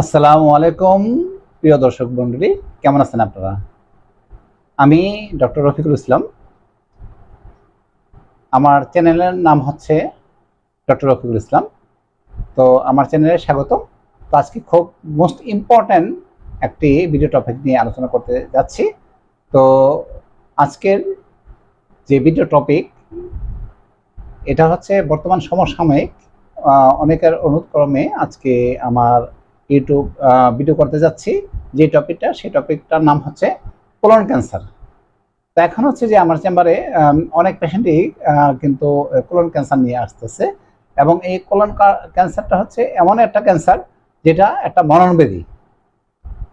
আসসালামু আলাইকুম। প্রিয় দর্শক মণ্ডলী, কেমন আছেন আপনারা? আমি ডক্টর রফিকুল ইসলাম। আমার চ্যানেলের নাম হচ্ছে ডক্টর রফিকুল ইসলাম। তো আমার চ্যানেলে স্বাগত। তো আজকে খুব মোস্ট ইম্পর্ট্যান্ট একটি ভিডিও টপিক নিয়ে আলোচনা করতে যাচ্ছি। তো আজকের যে ভিডিও টপিক এটা হচ্ছে বর্তমান সমসাময়িক অনেকের অনুক্রমে আজকে আমার ইউটিউব ভিডিও করতে যাচ্ছি। যে টপিকটা, সেই টপিকটার নাম হচ্ছে কোলন ক্যান্সার তো এখন হচ্ছে যে আমার চেম্বারে অনেক পেশেন্টই কিন্তু কোলন ক্যান্সার নিয়ে আসতেছে। এবং এই কোলন ক্যান্সারটা হচ্ছে এমন একটা ক্যান্সার যেটা একটা মরণবেদী।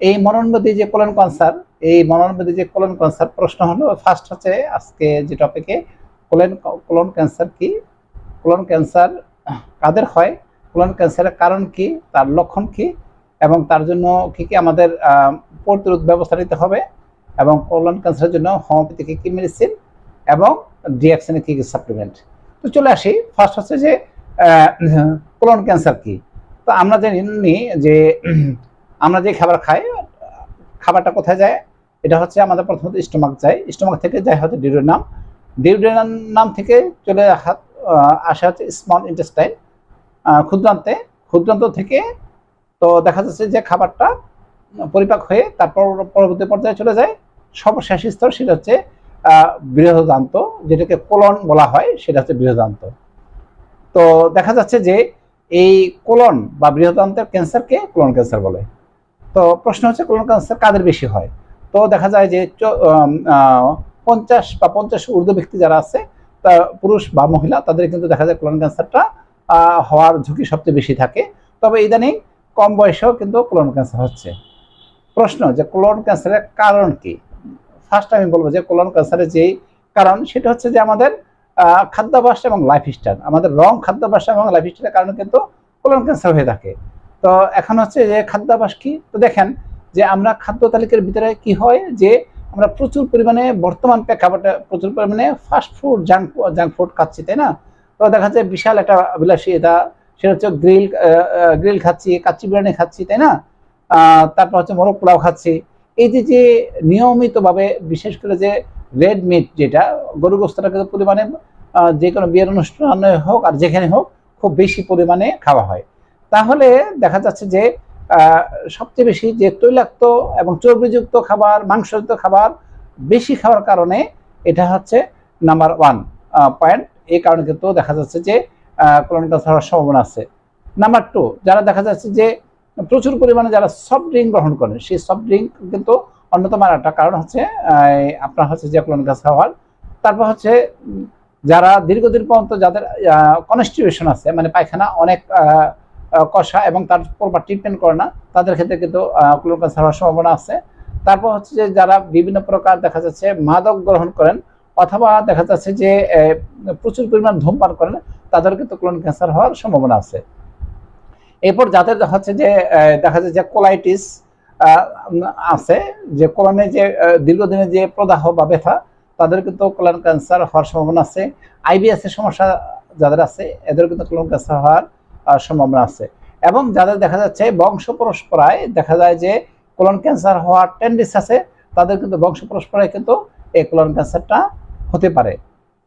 এই মরণবেদী যে কোলন ক্যান্সার এই মরণবেদী যে কোলন ক্যান্সার প্রশ্ন হলো ফার্স্ট হচ্ছে আজকে যে টপিকে কোলন কোলন ক্যান্সার কি? কোলন ক্যান্সার কাদের হয়? কোলন ক্যান্সারের কারণ কি? তার লক্ষণ কি? এবং তার জন্য কি কি আমাদের প্রতিরোধ ব্যবস্থা নিতে হবে? এবং কোলন ক্যান্সারের জন্য হোমিওপ্যাথি কি কি মেডিসিন এবং ডিএক্সেনে কি কি সাপ্লিমেন্ট তো চলে আসি। ফার্স্ট হচ্ছে যে কোলন ক্যান্সার কি? তো আমরা জানি যে, আমরা যে খাবার খাই, খাবারটা কোথায় যায়? এটা হচ্ছে আমাদের প্রথমত স্টোমাক যায়। স্টোমাক থেকে যায় হচ্ছে ডিউডেনাম ডিউডেনাম নাম থেকে চলে আসা হচ্ছে স্মল ইন্টেস্টাইন ক্ষুদ্রান্তে, ক্ষুদ্রান্ত থেকে তো দেখা যাচ্ছে যে খাবারটা পরিপাক হয়ে তারপর পরবর্তী পর্যায়ে চলে যায়। সর্বশেষ স্তর সেটা হচ্ছে বৃহদান্ত, যেটাকে কোলন বলা হয়, সেটা হচ্ছে বৃহদান্ত। তো দেখা যাচ্ছে যে এই কোলন বা বৃহদান্তের ক্যান্সারকে কোলন ক্যান্সার বলে। তো প্রশ্ন হচ্ছে, কোলন ক্যান্সার কাদের বেশি হয়? তো দেখা যায় যে পঞ্চাশ বা পঞ্চাশ ঊর্ধ্ব ব্যক্তি যারা আছে পুরুষ বা মহিলা, তাদের কিন্তু দেখা যায় কোলন ক্যান্সারটা হওয়ার ঝুঁকি সবচেয়ে বেশি থাকে। তবে ইদানিং কম বয়সেও কিন্তু কোলন ক্যান্সার হচ্ছে। প্রশ্ন যে কোলন ক্যান্সারের কারণ কি? ফার্স্ট আমি বলব যে কোলন ক্যান্সারের যেই কারণ, সেটা হচ্ছে যে আমাদের খাদ্যাভ্যাস এবং লাইফস্টাইল আমাদের রং, খাদ্যাভ্যাস এবং লাইফস্টাইলের কারণে কিন্তু কোলন ক্যান্সার হয়ে থাকে। তো এখন হচ্ছে যে খাদ্যাভ্যাস কি? তো দেখেন যে আমরা খাদ্য তালিকার ভিতরে কি হয়? যে আমরা প্রচুর পরিমাণে বর্তমান প্রেক্ষাপটে প্রচুর পরিমাণে fast food junk junk food খাচ্ছি, তাই না? তো দেখা যাচ্ছে বিশাল একটা বিলাসী এটা। সেটা হচ্ছে গ্রিল গ্রিল খাচ্ছি, কাচ্চি বিরিয়ানি খাচ্ছি, তাই না? তারপর হচ্ছে মোরগ পোলাও খাচ্ছি। এই যে যে নিয়মিতভাবে বিশেষ করে যে রেড মিট যেটা গরু গোস্তটা কিন্তু পরিমাণে যে কোনো বিয়ের অনুষ্ঠানে হোক আর যেখানে হোক, খুব বেশি পরিমাণে খাওয়া হয়। তাহলে দেখা যাচ্ছে যে সবচেয়ে বেশি যে তৈলাক্ত এবং চর্বিযুক্ত খাবার, মাংসযুক্ত খাবার বেশি খাওয়ার কারণে এটা হচ্ছে নাম্বার ওয়ান পয়েন্ট এই কারণে কিন্তু দেখা যাচ্ছে যে কোলন ক্যান্সার হওয়ার সম্ভাবনা আছে। নাম্বার টু যারা দেখা যাচ্ছে যে প্রচুর পরিমাণে যারা সফট ড্রিঙ্ক গ্রহণ করেন, সেই সফট ড্রিঙ্ক কিন্তু অন্যতম আর একটা কারণ হচ্ছে আপনার হচ্ছে যে কোলন ক্যান্সার হওয়ার। তারপর হচ্ছে যারা দীর্ঘদিন পর্যন্ত যাদের কনস্টিটিউশন আছে মানে পায়খানা অনেক কষা এবং তার প্রপার ট্রিটমেন্ট করে না তাদের ক্ষেত্রে কিন্তু কোলন ক্যান্সার হওয়ার সম্ভাবনা আছে। তারপর হচ্ছে যে যারা বিভিন্ন প্রকার দেখা যাচ্ছে মাদক গ্রহণ করেন অথবা দেখা যাচ্ছে যে প্রচুর পরিমাণ ধূমপান করেন তাদের কিন্তু কোলন ক্যান্সার হওয়ার সম্ভাবনা আছে। এরপর যাদের হচ্ছে যে দেখা যাচ্ছে যে কোলাইটিস আছে যে কোলনে যে আহ, দীর্ঘদিনের যে প্রদাহ বা ব্যথা তাদের কিন্তু কোলন ক্যান্সার হওয়ার সম্ভাবনা আছে। আইবিএস এর সমস্যা যাদের আছে এদের কিন্তু কোলন ক্যান্সার হওয়ার সম্ভাবনা আছে। এবং যাদের দেখা যাচ্ছে বংশ পরস্পরায় দেখা যায় যে কোলন ক্যান্সার হওয়ার টেন্ডেন্স আছে, তাদের কিন্তু বংশ পরস্পরায় কিন্তু এই কোলন ক্যান্সারটা হতে পারে।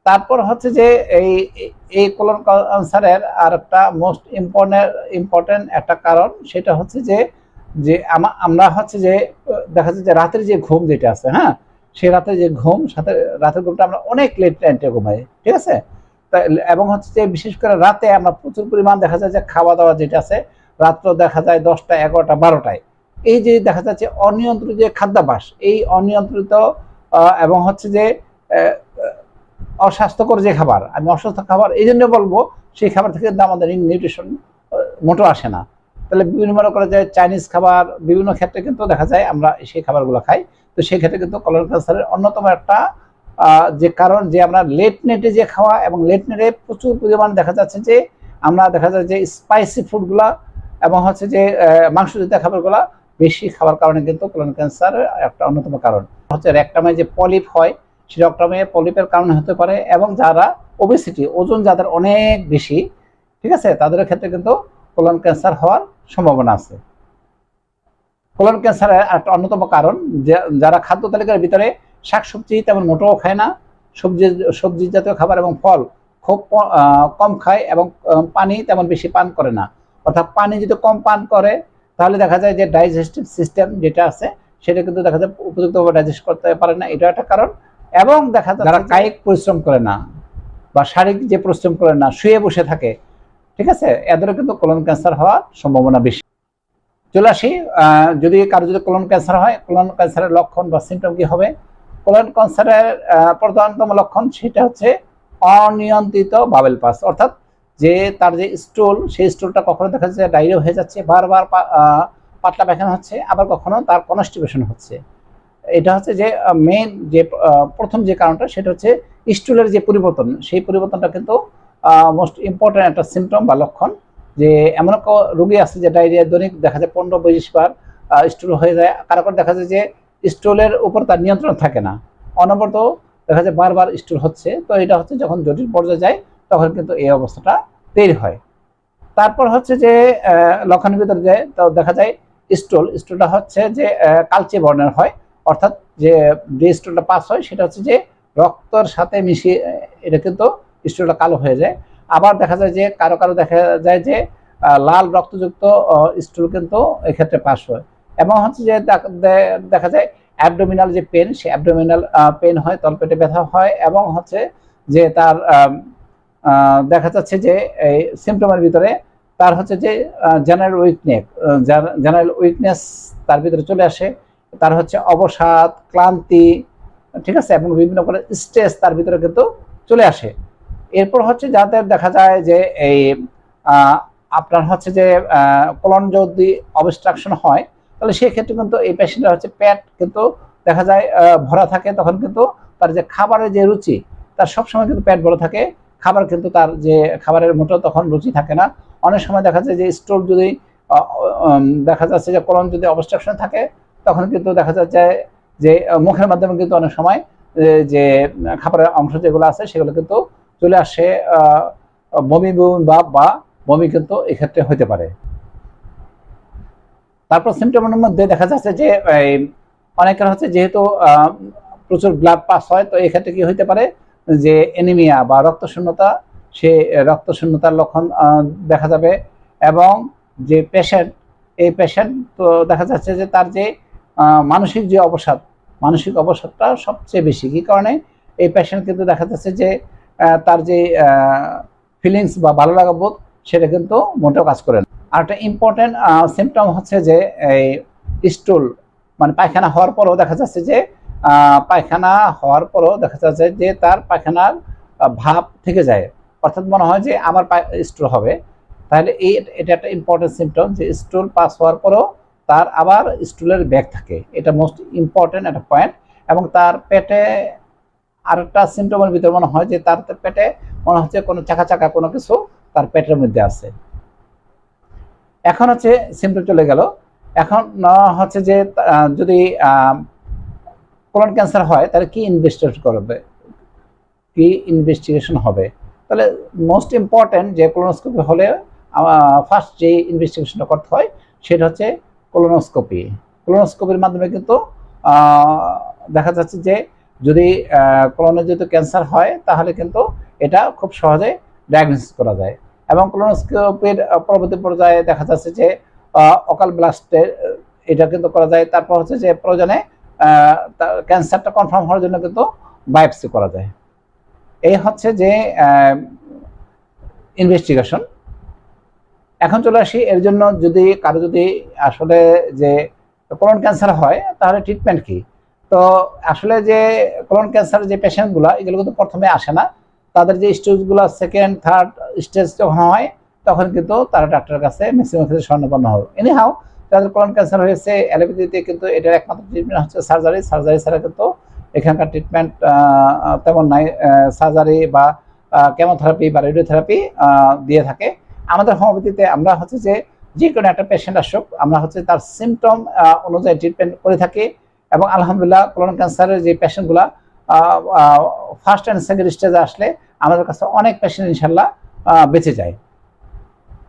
তারপর হচ্ছে যে এই এই কোলন ক্যান্সারের আর একটা মোস্ট ইম্পর্টেন্ট ইম্পর্টেন্ট একটা কারণ সেটা হচ্ছে যে যে আমা- আমরা হচ্ছে যে, দেখা যাচ্ছে যে রাতের যে ঘুম যেটা আছে হ্যাঁ? সে রাতের যে ঘুম, সাথে রাতের ঘুমটা আমরা অনেক লেট নাইটে ঘুমাই, ঠিক আছে? এবং হচ্ছে যে বিশেষ করে রাতে আমরা প্রচুর পরিমাণ দেখা যায় যে খাওয়া দাওয়া যেটা আছে রাত্র দেখা যায় দশটা, এগারোটা, বারোটায়। এই যে দেখা যাচ্ছে অনিয়ন্ত্রিত যে খাদ্যাভ্যাস, এই অনিয়ন্ত্রিত এবং হচ্ছে যে অস্বাস্থ্যকর যে খাবার, আমি অসুস্থ খাবার এই জন্য বলব, সেই খাবার থেকে কিন্তু আমাদের নিউট্রিশন মোটো আসে না। তাহলে বিভিন্ন মনে করা যায় চাইনিজ খাবার, বিভিন্ন ক্ষেত্রে কিন্তু দেখা যায় আমরা সেই খাবারগুলো খাই। তো সেই ক্ষেত্রে কিন্তু কলন ক্যান্সারের অন্যতম একটা যে কারণ যে আমরা লেট নেটে যে খাওয়া এবং লেট নেটে প্রচুর পরিমাণ দেখা যাচ্ছে যে আমরা দেখা যায় যে স্পাইসি ফুডগুলা এবং হচ্ছে যে আহ, মাংসজাতীয় খাবারগুলা বেশি খাওয়ার কারণে কিন্তু কোলন ক্যান্সারের একটা অন্যতম কারণ। হচ্ছে রেকটামে যে পলিপ হয় সেই রক্তমে পলিপের কারণে হতে পারে এবং যারা ওবেসিটি ওজন যাদের অনেক বেশি ঠিক আছে তাদের ক্ষেত্রে কিন্তু কোলন ক্যান্সার হওয়ার সম্ভাবনা আছে। কোলন ক্যান্সারের একটা অন্যতম কারণ যারা খাদ্য তালিকার ভিতরে শাকসবজি তেমন মোটেও খায় না। সবজি সবজি জাতীয় খাবার এবং ফল খুব কম খায় এবং পানি তেমন বেশি পান করে না। অর্থাৎ পানি যদি কম পান করে তাহলে দেখা যায় যে ডাইজেস্টিভ সিস্টেম যেটা আছে সেটা কিন্তু দেখা যায় উপযুক্তভাবে ডাইজেস্ট করতে পারে না। এটা একটা কারণ। এবং দেখা যায় যারা কায়িক পরিশ্রম করে না বা শারীরিক যে পরিশ্রম করে না শুয়ে বসে থাকে ঠিক আছে? এদেরও কিন্তু কোলন ক্যান্সার হওয়ার সম্ভাবনা বেশি। চলে আসি আহ, যদি কারও যদি কোলন ক্যান্সার হয় কোলন ক্যান্সারের লক্ষণ বা সিমটম কি হবে? কোলন ক্যান্সারের প্রধানতম লক্ষণ সেটা হচ্ছে অনিয়ন্ত্রিত বাবেল পাস। অর্থাৎ যে তার যে স্টুল, সেই স্টুলটা কখনো দেখা যাচ্ছে ডায়রিয়া হয়ে যাচ্ছে, বারবার পাতলা পায়খানা হচ্ছে, আবার কখনো তার কনস্টিপেশন হচ্ছে। এটা হচ্ছে যে মেইন যে প্রথম যে কারণটা, সেটা হচ্ছে স্টুলের যে পরিবর্তন, সেই পরিবর্তনটা কিন্তু মোস্ট ইম্পর্ট্যান্ট একটা সিমটম বা লক্ষণ যে, এমন রোগী আছে যে ডায়রিয়া দৈনিক দেখা যায় পনেরো, বিশ বার স্টুল হয়ে যায়। কারও দেখা যায় যে স্টুলের উপর তার নিয়ন্ত্রণ থাকে না। অনবরত দেখা যায় বারবার স্টুল হচ্ছে, তো এটা হচ্ছে যখন জটিল পর্যায়ে যায়, তখন কিন্তু এই অবস্থাটা তৈরি হয়। তারপর হচ্ছে যে লক্ষণের ভিতরে যে দেখা যায় স্টুল, স্টুলটা হচ্ছে যে কালচে বর্ণের হয়। অর্থাৎ যে যে স্টুলটা পাস হয়, সেটা হচ্ছে যে, রক্তর সাথে মিশিয়ে, এটা কিন্তু স্টুলটা কালো হয়ে যায়। আবার দেখা যায় যে, কারও কারও দেখা যায় যে লাল রক্তযুক্ত স্টুল কিন্তু এক্ষেত্রে পাস হয়। এবং হচ্ছে যে দেখা যায় অ্যাবডোমিনাল যে পেন সে অ্যাবডোমিনাল পেন হয়, তলপেটে ব্যথা হয় এবং হচ্ছে যে তার দেখা যাচ্ছে যে এই সিমটমের ভিতরে তার হচ্ছে যে জেনারেল উইকনেস জেনারেল উইকনেস তার ভিতরে চলে আসে। তার হচ্ছে অবসাদ, ক্লান্তি, ঠিক আছে? এবং বিভিন্ন করে স্ট্রেস তার ভিতরে কিন্তু চলে আসে। এরপর হচ্ছে যাদের দেখা যায় যে এই আপনার হচ্ছে যে কোলন যদি অবস্ট্রাকশন হয় তাহলে সেক্ষেত্রে কিন্তু এই পেশেন্টের হচ্ছে পেট কিন্তু দেখা যায় ভরা থাকে, তখন কিন্তু তার যে খাবারের যে রুচি, তার সবসময় কিন্তু পেট ভরা থাকে। খাবার কিন্তু তার যে খাবারের মোটো তখন রুচি থাকে না। অনেক সময় দেখা যায় যে স্টোর যদি দেখা যাচ্ছে যে কলম যদি অবস্ট্রাকশন থাকে, তখন কিন্তু দেখা যাচ্ছে যে মুখের মাধ্যমে কিন্তু অনেক সময় যে, খাবারের অংশ যেগুলো আছে, সেগুলো কিন্তু চলে আসে বমি বমি বা বমি কিন্তু এক্ষেত্রে হতে পারে। তারপর সিমটমের মধ্যে দেখা যাচ্ছে যে অনেকের হচ্ছে যেহেতু প্রচুর ব্লাড পাস হয়, তো এক্ষেত্রে কি হতে পারে যে এনিমিয়া বা রক্তশূন্যতা, সে রক্তশূন্যতার লক্ষণ দেখা যাবে এবং যে পেশেন্ট এই পেশেন্ট তো দেখা যাচ্ছে যে তার যে মানসিক যে অবসাদ, মানসিক অবসাদটা সবচেয়ে বেশি। কি কারণে? এই পেশেন্ট কিন্তু দেখা যাচ্ছে যে তার যে ফিলিংস বা ভালো লাগা বোধ, সেটা কিন্তু মোটেও কাজ করে না। আর একটা ইম্পর্টেন্ট সিমটম হচ্ছে যে এই স্টুল মানে পায়খানা হওয়ার পরও দেখা যাচ্ছে যে পায়খানা হওয়ার পরও দেখা যাচ্ছে যে তার পায়খানার ভাব থেকে যায়। অর্থাৎ মনে হয় যে আমার স্টুল হবে। তাহলে এই, এটা একটা ইম্পর্টেন্ট সিমটম যে স্টুল পাস হওয়ার পরও তার আবার স্টুলের ব্যাগ থাকে। এটা মোস্ট ইম্পর্টেন্ট একটা পয়েন্ট এবং তার পেটে আরেকটা সিমটমের ভিতরে মনে হয় যে তার পেটে মনে হচ্ছে কোনো চাকা চাকা কোনো কিছু তার পেটের মধ্যে আছে। এখন হচ্ছে সিমটম চলে গেল। এখন হচ্ছে যে যদি কোলন ক্যান্সার হয়, তাহলে কি ইনভেস্টিগেট করবে? কি ইনভেস্টিগেশন হবে? তাহলে মোস্ট ইম্পর্টেন্ট যে কোলোনোস্কোপি হলে ফার্স্ট যে ইনভেস্টিগেশনটা করতে হয়, সেটা হচ্ছে কোলোনোস্কোপি কোলোনোস্কোপির মাধ্যমে কিন্তু দেখা যাচ্ছে যে, যদি কোলনে যদি ক্যান্সার হয়, তাহলে কিন্তু এটা খুব সহজে ডায়াগনোসিস করা যায়। এবং কোলোনোস্কোপির পরবর্তী পর্যায়ে দেখা যাচ্ছে যে অকাল ব্লাস্টের এটা কিন্তু করা যায়। তারপর হচ্ছে যে, প্রয়োজনে ক্যান্সারটা কনফার্ম হওয়ার জন্য কিন্তু বায়োপসি করা যায়। এই হচ্ছে যে ইনভেস্টিগেশন এখন চলে আসি, এর জন্য যদি কারও যদি আসলে যে কোলন ক্যান্সার হয়, তাহলে ট্রিটমেন্ট কি? তো আসলে যে কোলন ক্যান্সার যে পেশেন্টগুলো এগুলো কিন্তু প্রথমে আসে না। তাদের যে স্টেজগুলো সেকেন্ড থার্ড স্টেজ যখন হয়, তখন কিন্তু তারা ডাক্তারের কাছে ম্যাক্সিমাম ক্ষেত্রে স্বর্ণপন্ন হয় এনিহাও যাদের কোলন ক্যান্সার হয়েছে, অ্যালোপ্যাথিতে কিন্তু এটার একমাত্র ট্রিটমেন্ট হচ্ছে সার্জারি সার্জারি ছাড়া কিন্তু এখানকার ট্রিটমেন্ট তেমন নাই। সার্জারি বা কেমোথেরাপি বা রেডিওথেরাপি দিয়ে থাকে। আমাদের হোমিওপ্যাথিতে আমরা হচ্ছে যে যে কোনো একটা পেশেন্ট আসুক, আমরা হচ্ছে তার সিমটম অনুযায়ী ট্রিটমেন্ট করে থাকি এবং আলহামদুলিল্লাহ কোলন ক্যান্সারের যে পেশেন্টগুলা ফার্স্ট অ্যান্ড সেকেন্ড স্টেজে আসলে আমাদের কাছে অনেক পেশেন্ট ইনশাল্লাহ বেঁচে যায়।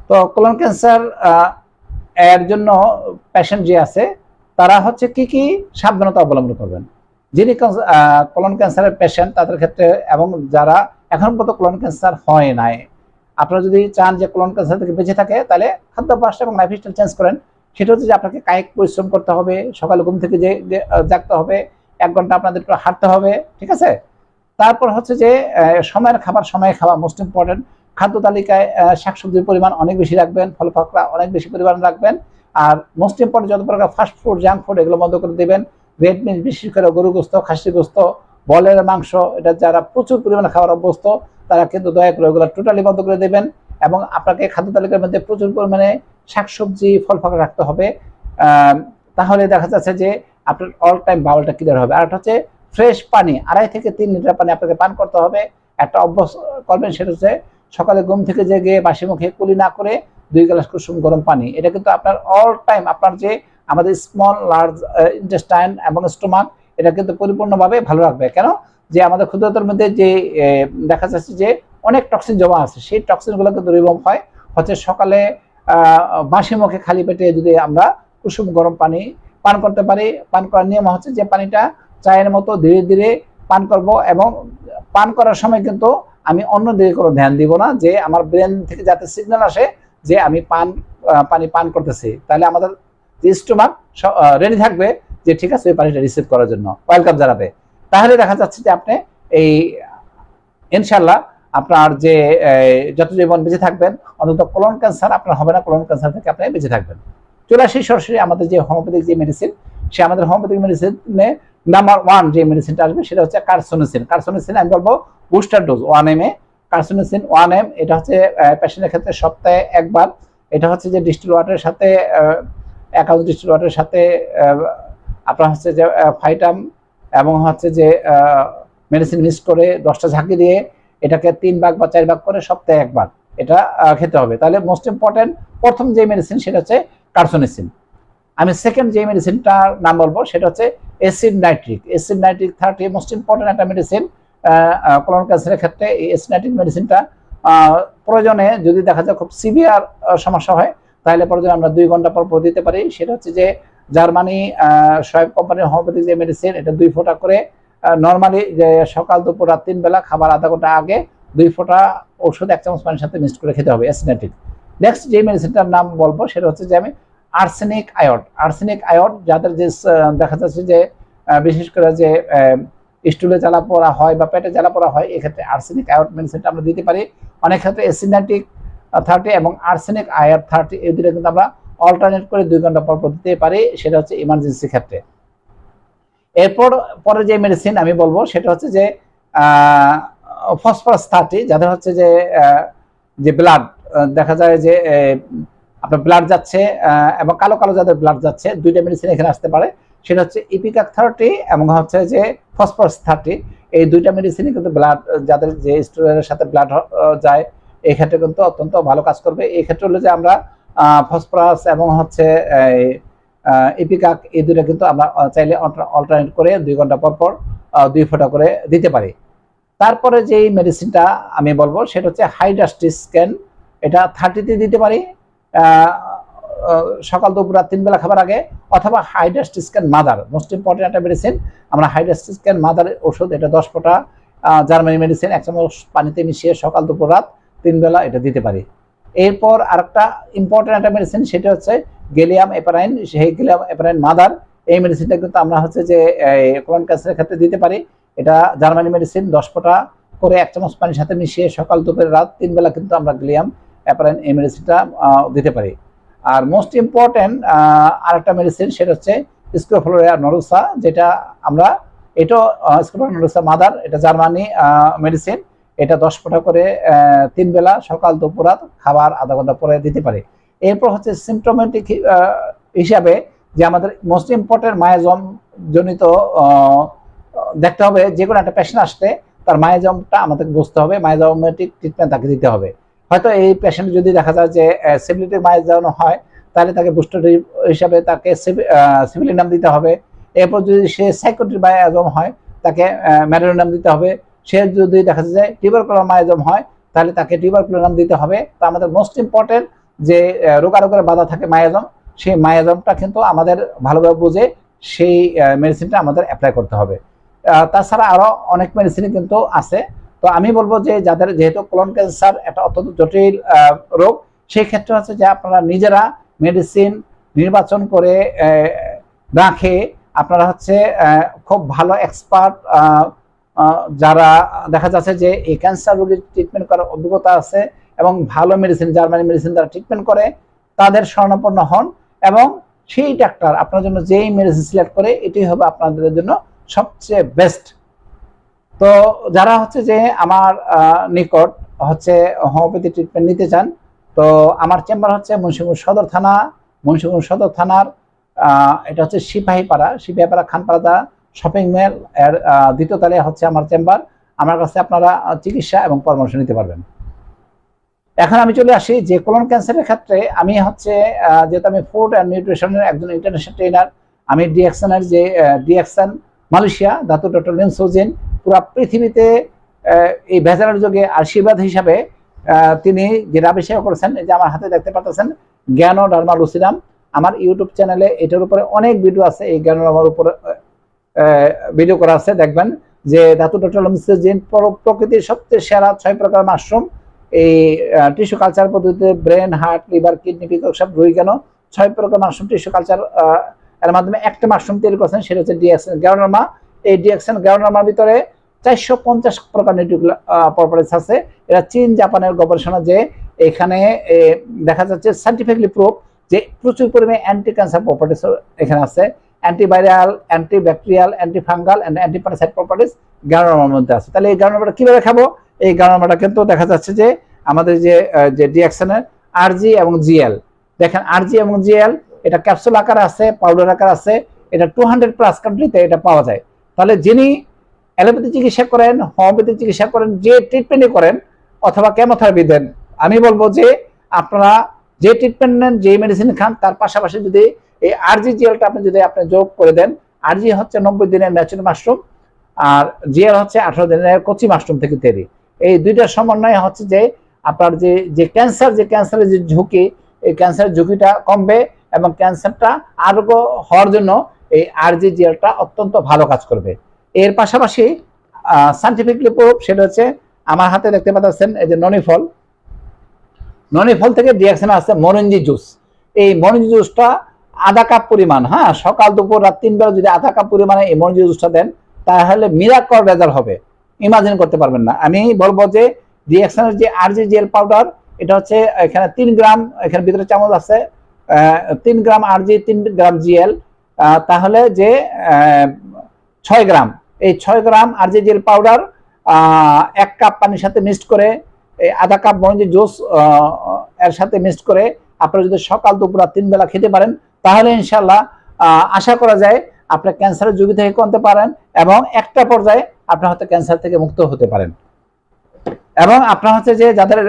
তো কোলন ক্যান্সার এর জন্য পেশেন্ট যে আছে তারা হচ্ছে কি কি সাবধানতা অবলম্বন করবেন। যিনি কোলন ক্যান্সারের পেশেন্ট তাদের ক্ষেত্রে এবং যারা এখন পর্যন্ত কোলন ক্যান্সার হয় নাই আপনারা যদি চান যে কোলন ক্যান্সার থেকে বেঁচে থাকে তাহলে খাদ্যাভ্যাস এবং লাইফস্টাইল চেঞ্জ করেন। সেটা হচ্ছে যে আপনাকে কায়িক পরিশ্রম করতে হবে সকালে ঘুম থেকে যে, জাগতে হবে এক ঘণ্টা আপনাদের একটু হাঁটতে হবে, ঠিক আছে? তারপর হচ্ছে যে সময়ের খাবার, সময়ে খাওয়া মোস্ট ইম্পর্টেন্ট খাদ্য তালিকায় শাকসবজির পরিমাণ অনেক বেশি রাখবেন, ফল ফাকড়া অনেক বেশি পরিমাণ রাখবেন। আর মোস্ট ইম্পর্টেন্ট যত প্রকার ফাস্ট ফুড জাঙ্ক ফুড এগুলো বন্ধ করে দেবেন। রেড মিট বিশেষ করে গরু গোস্ত খাসি গোস্ত, বলের মাংস, এটা যারা প্রচুর পরিমাণে খাবার অভ্যস্ত, তারা কিন্তু দয়া করে ওগুলো টোটালি বন্ধ করে দেবেন। এবং আপনাকে খাদ্য তালিকার মধ্যে প্রচুর পরিমাণে শাকসবজি, ফল ফাঁকা রাখতে হবে। তাহলে দেখা যাচ্ছে যে আপনার অল টাইম বাউলটা ক্লিয়ার হবে? আর একটা হচ্ছে ফ্রেশ পানি, আড়াই থেকে তিন লিটার পানি আপনাকে পান করতে হবে। একটা অভ্যাস করবেন সেটা হচ্ছে সকালে ঘুম থেকে জেগে বাসি মুখে কুলি না করে দুই গ্লাস কুসুম গরম পানি। এটা কিন্তু আপনার অল টাইম আপনার যে আমাদের স্মল লার্জ ইন্টেস্টাইন এবং স্টোমাক এটা কিন্তু পরিপূর্ণভাবে ভালো রাখবে। কেন? যে আমাদের ক্ষুদ্রতার মধ্যে যে দেখা যাচ্ছে যে অনেক টক্সিন জমা আছে, সেই টক্সিনগুলো কিন্তু রিমুভ হয়। হচ্ছে সকালে বাসি মুখে খালি পেটে যদি আমরা কুসুম গরম পানি পান করতে পারি, পান করার নিয়ম হচ্ছে যে পানিটা চায়ের মতো ধীরে ধীরে পান করব এবং পান করার সময় কিন্তু আমি অন্য দিকে কোনো ধ্যান দিব না, যে আমার ব্রেন থেকে যাতে সিগন্যাল আসে যে আমি পান পানি পান করতেছি। তাহলে আমাদের স্টোমাক রেডি থাকবে যে ঠিক আছে, ওই পানিটা রিসিভ করার জন্য। ওয়েলকাম জানাবে। তাহলে দেখা যাচ্ছে যে আপনি এই ইনশাল্লাহ আপনার যে যত জীবন বেঁচে থাকবেন, অন্তত কোলন ক্যান্সার আপনার হবে না কোলন ক্যান্সার থেকে আপনি বেঁচে থাকবেন। চলে সরাসরি আমাদের যে হোমিওপ্যাথিক যে মেডিসিন সে আমাদের হোমিওপ্যাথিক মেডিসিনে নাম্বার ওয়ান যে মেডিসিনটা আসবে সেটা হচ্ছে কার্সোনিসিন কার্সোনোসিন আমি বলব বুস্টার ডোজ ওয়ান এম এ কার্সোনিসিন ওয়ান এম এটা হচ্ছে পেশেন্টের ক্ষেত্রে সপ্তাহে একবার। এটা হচ্ছে যে ডিস্টিল ওয়াটারের সাথে এক ডিস্টিল ওয়াটারের সাথে আপনার হচ্ছে যে ফাইটাম এবং হচ্ছে যে মেডিসিন মিক্স করে দশটা ঝাঁকি দিয়ে এটাকে তিন ভাগ বা চার ভাগ করে সপ্তাহে একবার এটা খেতে হবে। তাহলে মোস্ট ইম্পর্টেন্ট প্রথম যে মেডিসিন সেটা হচ্ছে কার্সোনিসিন আমি সেকেন্ড যে মেডিসিনটার নাম বলব, সেটা হচ্ছে acid nitric acid nitric thirty most important একটা মেডিসিন কোলন ক্যান্সারের ক্ষেত্রে এই এসিড নাইট্রিক মেডিসিনটা প্রয়োজনে যদি দেখা যায় খুব সিভিয়ার সমস্যা হয়, তাহলে প্রয়োজনে আমরা দুই ঘণ্টা পর পর দিতে পারি। সেটা হচ্ছে যে জার্মানি শয়েব কোম্পানির হোমিওপ্যাথিক যে মেডিসিন এটা দুই ফোঁটা করে নর্মালি যে সকাল, দুপুর, রাত তিন বেলা খাবার আধা ঘণ্টা আগে দুই ফোঁটা ওষুধ এক চামচ পানির সাথে মিক্সড করে খেতে হবে অ্যাসিনেটিক নেক্সট যে মেডিসিনটার নাম বলব, সেটা হচ্ছে যে আমি আর্সেনিক আয়ড আর্সেনিক আয়ড যাদের যে দেখা যাচ্ছে যে বিশেষ করে যে স্টুলে জ্বালা পড়া হয় বা পেটে জ্বালা পড়া হয়, এক্ষেত্রে আর্সেনিক আয়ড মেডিসিনটা আমরা দিতে পারি। অনেক ক্ষেত্রে অ্যাসিনাটিক থার্টি এবং আর্সেনিক আয়ার থার্টি এই দুটো কিন্তু আমরা অল্টারনেট করে দুই ঘণ্টা পর পর দিতে পারি, সেটা হচ্ছে ইমার্জেন্সি ক্ষেত্রে। এরপর, পরে যে মেডিসিন আমি বলব, সেটা হচ্ছে যে ফসফরাস থার্টি যাদের হচ্ছে যে যে ব্লাড দেখা যায় যে আপনার ব্লাড যাচ্ছে এবং কালো কালো যাদের ব্লাড যাচ্ছে, দুইটা মেডিসিন এখানে আসতে পারে। সেটা হচ্ছে ইপিকাক থার্টি এবং হচ্ছে যে ফসফরাস থার্টি এই দুইটা মেডিসিনই কিন্তু ব্লাড যাদের যে স্টোরের সাথে ব্লাড যায়, এই ক্ষেত্রে কিন্তু অত্যন্ত ভালো কাজ করবে। এই ক্ষেত্রে হলো যে আমরা ফসফরাস এবং হচ্ছে ইপিকাক এই দুইটা কিন্তু আমরা চাইলে অল্টারনেট করে দুই ঘণ্টা পর পর দুই ফোঁটা করে দিতে পারি। তারপরে যেই মেডিসিনটা আমি বলব, সেটা হচ্ছে হাইড্রাস্টিস স্ক্যান এটা থার্টিতে দিতে পারি সকাল দুপুর রাত তিন বেলা খাবার আগে, অথবা hydrastis scan mother most important একটা মেডিসিন আমরা হাইড্রাস্টিস স্ক্যান মাদার ওষুধ, এটা দশ ফোঁটা জার্মানি মেডিসিন এক চামচ পানিতে মিশিয়ে সকাল দুপুর রাত তিন বেলা এটা দিতে পারি। এরপর আরেকটা ইম্পর্টেন্ট একটা মেডিসিন সেটা হচ্ছে গেলিয়াম এপারাইন, সেই গেলিয়াম এপারাইন মাদার এই মেডিসিনটা কিন্তু আমরা হচ্ছে যে কোলন ক্যান্সারের ক্ষেত্রে দিতে পারি। এটা জার্মানি মেডিসিন দশ ফোঁটা করে এক চামচ পানির সাথে মিশিয়ে সকাল দুপুর রাত তিন বেলা কিন্তু আমরা গ্লিয়াম অ্যাপারাইন এই মেডিসিনটা দিতে পারি। আর মোস্ট ইম্পর্টেন্ট আরেকটা মেডিসিন সেটা হচ্ছে স্কোফ্লোরিয়া নরুসা যেটা আমরা এটা স্কোফ্লোরিয়া নরুসা মাদার এটা জার্মানি মেডিসিন এটা দশ ফোঁটা করে তিন বেলা সকাল দুপুরাত খাবার আধা ঘণ্টা পরে দিতে পারে। এরপর হচ্ছে সিমটোমেটিক হিসাবে যে আমাদের মোস্ট ইম্পর্টেন্ট মায়াজম জনিত দেখতে হবে যে কোনো একটা পেশেন্ট আসতে তার মায়াজমটা আমাদের বুঝতে হবে মায়াজমেটিক ট্রিটমেন্ট তাকে দিতে হবে। হয়তো এই পেশেন্ট যদি দেখা যায় যে সিভিলিটির মায়াজম হয়, তাহলে তাকে বুস্টার হিসাবে তাকে সিভিলি নাম দিতে হবে। এরপর যদি সে সাইকোটির মায়াজম হয়, তাকে ম্যারের নাম দিতে হবে। সে যদি দেখা যায় টিউবারকুলার মায়াজম হয়, তাহলে তাকে টিউবারকুলার নাম দিতে হবে। তো আমাদের মোস্ট ইম্পর্টেন্ট যে রোগারোগের বাধা থাকে মায়াজম সেই মায়াজমটা কিন্তু আমাদের ভালোভাবে বুঝে সেই মেডিসিনটা আমাদের অ্যাপ্লাই করতে হবে। তাছাড়া আরও অনেক মেডিসিন কিন্তু আছে। তো আমি বলব যে যাদের যেহেতু কোলন ক্যান্সার একটা অত্যন্ত জটিল রোগ, সেই ক্ষেত্রে হচ্ছে যে আপনারা নিজেরা মেডিসিন নির্বাচন করে রাখে। আপনারা হচ্ছে খুব ভালো এক্সপার্ট যারা দেখা যাচ্ছে যে এই ক্যান্সার রোগীর ট্রিটমেন্ট করার অভিজ্ঞতা আছে এবং ভালো মেডিসিন জার্মানি মেডিসিন দ্বারা ট্রিটমেন্ট করে, তাদের শরণাপন্ন হন এবং সেই ডাক্তার আপনার জন্য যেই মেডিসিন সিলেক্ট করে এটাই হবে আপনাদের জন্য সবচেয়ে বেস্ট তো যারা হচ্ছে যে আমার নিকট হচ্ছে হোমিওপ্যাথি ট্রিটমেন্ট নিতে চান, তো আমার চেম্বার হচ্ছে মুন্সিগঞ্জ সদর থানা মুন্সিগঞ্জ সদর থানার এটা হচ্ছে সিপাহীপাড়া সিপাহীপাড়া খানপাড়া শপিং মল এর দ্বিতীয় তলায় হচ্ছে আমার চেম্বার আমার কাছে আপনারা চিকিৎসা এবং পরামর্শ নিতে পারবেন। এখন আমি চলে আসি যে কোলন ক্যান্সারের ক্ষেত্রে আমি হচ্ছে যেহেতু আমি ফুড অ্যান্ড নিউট্রিশনের একজন ইন্টারন্যাশনাল ট্রেনার আমি ডিএক্সনের যে ডিএক্সন মালয়েশিয়া, ধাতু ডক্টর লিনসোজিন পুরো পৃথিবীতে এই ভেজালের যুগে আশীর্বাদ হিসাবে তিনি যেটা আবিষ্কার করেছেন যে আমার হাতে দেখতে পাচ্ছেন, জ্ঞান ডার্মা লুসিরাম আমার ইউটিউব চ্যানেলে এটার উপরে অনেক ভিডিও আছে, এই জ্ঞান ডার্মার উপরে ভিডিও করা আছে, দেখবেন যে ধাতু ডক্টর লিনসোজিন প্রকৃতির সবচেয়ে সেরা ছয় প্রকার মাশরুম। এই টিস্যু কালচার পদ্ধতিতে ব্রেন, হার্ট, লিভার, কিডনি পিকক সব রুই কেন, ছয় প্রকার মাশরুম টিস্যু কালচার এর মাধ্যমে একটা মাশরুম তৈরি করেছেন, সেটা হচ্ছে ডিএক্সেন গ্যাওনার্মা এই ডিএক্সেন গ্যাওনার্মার ভিতরে চারশো পঞ্চাশ প্রকার নিউট্রিকুলার প্রপার্টিস আছে। এটা চীন, জাপানের গবেষণা যে এখানে দেখা যাচ্ছে সাইন্টিফিকলি প্রুফ যে প্রচুর পরিমাণে অ্যান্টি ক্যান্সার প্রপার্টিস এখানে আছে। Antiviral anti bacterial anti fungal and anti parasite properties গ্যাওনার্মার মধ্যে আছে। তাহলে এই গ্যাওনার্মাটা কীভাবে খাব? এই গ্যাওনার্মাটা কিন্তু দেখা যাচ্ছে যে আমাদের যে যে ডিএক্সনের আরজি এবং জিএল দেখেন আরজি এবং জিএল এটা ক্যাপসুল আকার আছে পাউডার আকার আছে, এটা টু হান্ড্রেড প্লাস কান্ট্রিতে এটা পাওয়া যায়। তাহলে যিনি অ্যালোপ্যাথি চিকিৎসা করেন, হোমিওপ্যাথি চিকিৎসা করেন, যে ট্রিটমেন্টই করেন, অথবা কেমোথেরাপি দেন। আমি বলব যে আপনারা যে ট্রিটমেন্ট নেন, যে মেডিসিন খান, তার পাশাপাশি যদি এই আরজি জিএলটা আপনি যদি আপনি যোগ করে দেন আরজি হচ্ছে নব্বই দিনের ন্যাচুরাল মাশরুম আর জিএল হচ্ছে আঠারো দিনের কচি মাশরুম থেকে তৈরি। এই দুইটার সমন্বয় হচ্ছে যে আপনার যে যে ক্যান্সার যে ক্যান্সারের যে ঝুঁকি, এই ক্যান্সারের ঝুঁকিটা কমবে এবং ক্যান্সারটা আরোগ্য হওয়ার জন্য এই আরজি জেলটা অত্যন্ত ভালো কাজ করবে। এর পাশাপাশি সাইন্টিফিকলি প্রুফ সেটা হচ্ছে আমার হাতে দেখতে পাচ্ছেন এই যে ননি ফল ননি ফল থেকে রিয়াকশন আছে মরঞ্জি জুস। এই মরঞ্জি জুসটা আধা কাপ পরিমাণ হ্যাঁ সকাল, দুপুর, রাত তিন বেলা যদি আধা কাপ পরিমাণে এই মরঞ্জি জুসটা দেন, তাহলে মিরাকল রেজাল্ট হবে। ইমাজিন করতে পারবেন না। আমি বলব যে রিয়াকশনের যে আরজি জেল পাউডার এটা হচ্ছে এখানে তিন গ্রাম, এখানে ভিতরে চামচ আছে তিন গ্রাম আরজি, তিন গ্রাম জিএল তাহলে যে ছয় গ্রাম। এই ছয় গ্রাম আরজি জেল পাউডার এক কাপ পানির সাথে মিক্সড করে আধা কাপ মরিচ জুস এর সাথে মিক্সড করে আপনারা যদি সকাল, দুপুর তিন বেলা খেতে পারেন, তাহলে ইনশাল্লাহ আশা করা যায় আপনার ক্যান্সারের ঝুঁকি থেকে কমতে পারেন এবং একটা পর্যায়ে আপনার হয়তো ক্যান্সার থেকে মুক্ত হতে পারেন। এবং আপনার হচ্ছে যে যাদের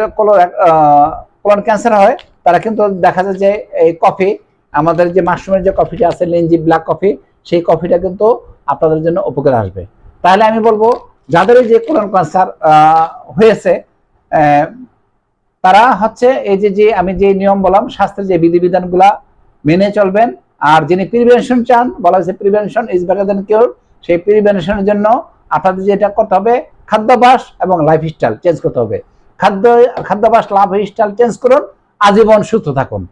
কোলন ক্যান্সার হয়, তারা কিন্তু দেখা যায় যে এই কফি আমাদের যে মাশরুমের যে কফিটা আছে, লেঞ্জি ব্ল্যাক কফি সেই কফিটা কিন্তু আপনাদের জন্য উপকার আসবে। তাহলে আমি বলব, যাদের যে কোলন ক্যান্সার হয়েছে তারা হচ্ছে এই যে যে আমি যে নিয়ম বললাম স্বাস্থ্যের যে বিধিবিধানগুলা মেনে চলবেন, আর যিনি প্রিভেনশন চান, বলা হয়েছে prevention is better than cure সেই প্রিভেনশনের জন্য আপনাদের যেটা করতে হবে, খাদ্যাভ্যাস এবং লাইফস্টাইল চেঞ্জ করতে হবে। খাদ্য, খাদ্যাভ্যাস লাইফস্টাইল চেঞ্জ করুন, আজীবন সুস্থ থাকুন।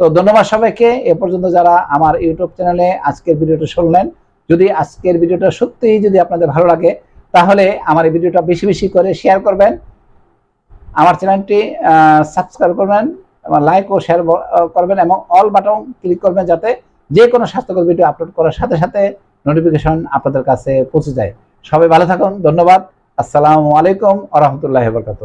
তো ধন্যবাদ সবাইকে, এ পর্যন্ত যারা আমার ইউটিউব চ্যানেলে আজকের ভিডিওটা শুনলেন যদি আজকের ভিডিওটা সত্যিই যদি আপনাদের ভালো লাগে, তাহলে আমার এই ভিডিওটা বেশি বেশি করে শেয়ার করবেন। আমার চ্যানেলটি সাবস্ক্রাইব করবেন, এবং লাইক ও শেয়ার করবেন, এবং অল বাটন ক্লিক করবেন যাতে যে কোনো স্বাস্থ্যকর ভিডিও আপলোড করার সাথে সাথে নোটিফিকেশন আপনাদের কাছে পৌঁছে যায়। সবাই ভালো থাকুন, ধন্যবাদ। আসসালামু আলাইকুম আ বরকাত